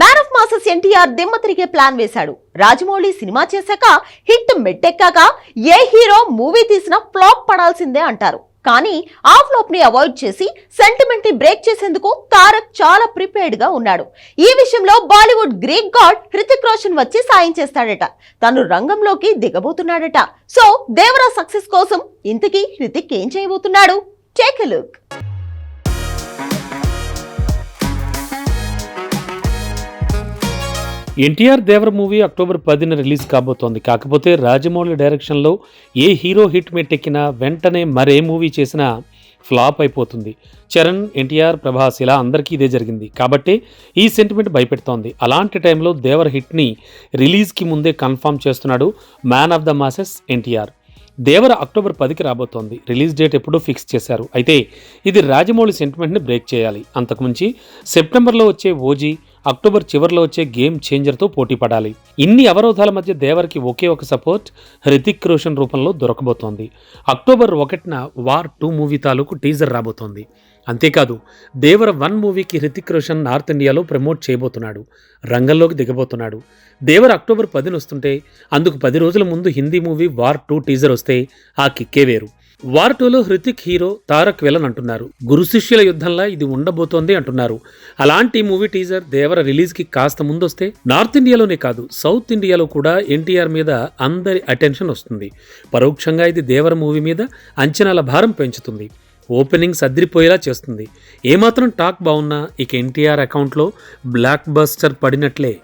Man of masses NTR దిమ్మ తిరిగే plan వేశాడు. రాజమౌళి సినిమా చేశాక హిట్ మెట్టెక్కాక ఏ హీరో మూవీ తీసినా ఫ్లాప్ పడాల్సిందే అంటారు. కానీ ఆ ఫ్లాప్ని అవాయిడ్ చేసి సెంటిమెంట్ని బ్రేక్ చేసేందుకు తారక్ చాలా ప్రిపేర్డ్గా ఉన్నాడు. ఈ విషయంలో Bollywood Greek god Hrithik Roshan వచ్చి సాయం చేస్తాడట. తను రంగంలోకి దిగబోతున్నాడట. సో దేవరా సక్సెస్ కోసం ఇంతకీ హృతిక్ ఏం చేయబోతున్నాడు? Take look. NTR Devara movie October పదిన రిలీజ్ కాబోతోంది. కాకపోతే రాజమౌళి డైరెక్షన్లో ఏ హీరో హిట్ మెట్టెక్కినా వెంటనే మరే మూవీ చేసినా ఫ్లాప్ అయిపోతుంది. చరణ్ ఎన్టీఆర్ ప్రభాస్ ఇలా అందరికీ ఇదే జరిగింది. కాబట్టి ఈ సెంటిమెంట్ భయపెడుతోంది. అలాంటి టైంలో దేవర హిట్ని రిలీజ్కి ముందే కన్ఫర్మ్ చేస్తున్నాడు man of the masses NTR. Devara October పదికి రాబోతోంది. రిలీజ్ డేట్ ఎప్పుడో ఫిక్స్ చేశారు. అయితే ఇది రాజమౌళి సెంటిమెంట్ని బ్రేక్ చేయాలి. అంతకుమించి సెప్టెంబర్లో వచ్చే ఓజీ అక్టోబర్ చివరిలో వచ్చే గేమ్ చేంజర్తో పోటీ పడాలి. ఇన్ని అవరోధాల మధ్య దేవర్కి ఒకే ఒక సపోర్ట్ హృతిక్ రోషన్ రూపంలో దొరకబోతోంది. అక్టోబర్ ఒకటిన వార్ టూ మూవీ తాలూకు టీజర్ రాబోతోంది. అంతేకాదు దేవర వన్ మూవీకి హృతిక్ రోషన్ నార్త్ ఇండియాలో ప్రమోట్ చేయబోతున్నాడు. రంగంలోకి దిగబోతున్నాడు. దేవర అక్టోబర్ పదిన వస్తుంటే అందుకు పది రోజుల ముందు Hindi movie war two teaser వస్తే ఆ కిక్కే వేరు. వార్ టూలో హృతిక్ హీరో తారక్ విలన్ అంటున్నారు. గురు శిష్యుల యుద్ధంలా ఇది ఉండబోతోంది అంటున్నారు. అలాంటి మూవీ టీజర్ దేవర రిలీజ్కి కాస్త ముందొస్తే నార్త్ ఇండియాలోనే కాదు సౌత్ ఇండియాలో కూడా ఎన్టీఆర్ మీద అందరి అటెన్షన్ వస్తుంది. పరోక్షంగా ఇది దేవర మూవీ మీద అంచనాల భారం పెంచుతుంది. ఓపెనింగ్ సద్రిపోయేలా చేస్తుంది. ఏమాత్రం టాక్ బాగున్నా ఇక ఎన్టీఆర్ అకౌంట్లో బ్లాక్ బస్టర్ పడినట్లే.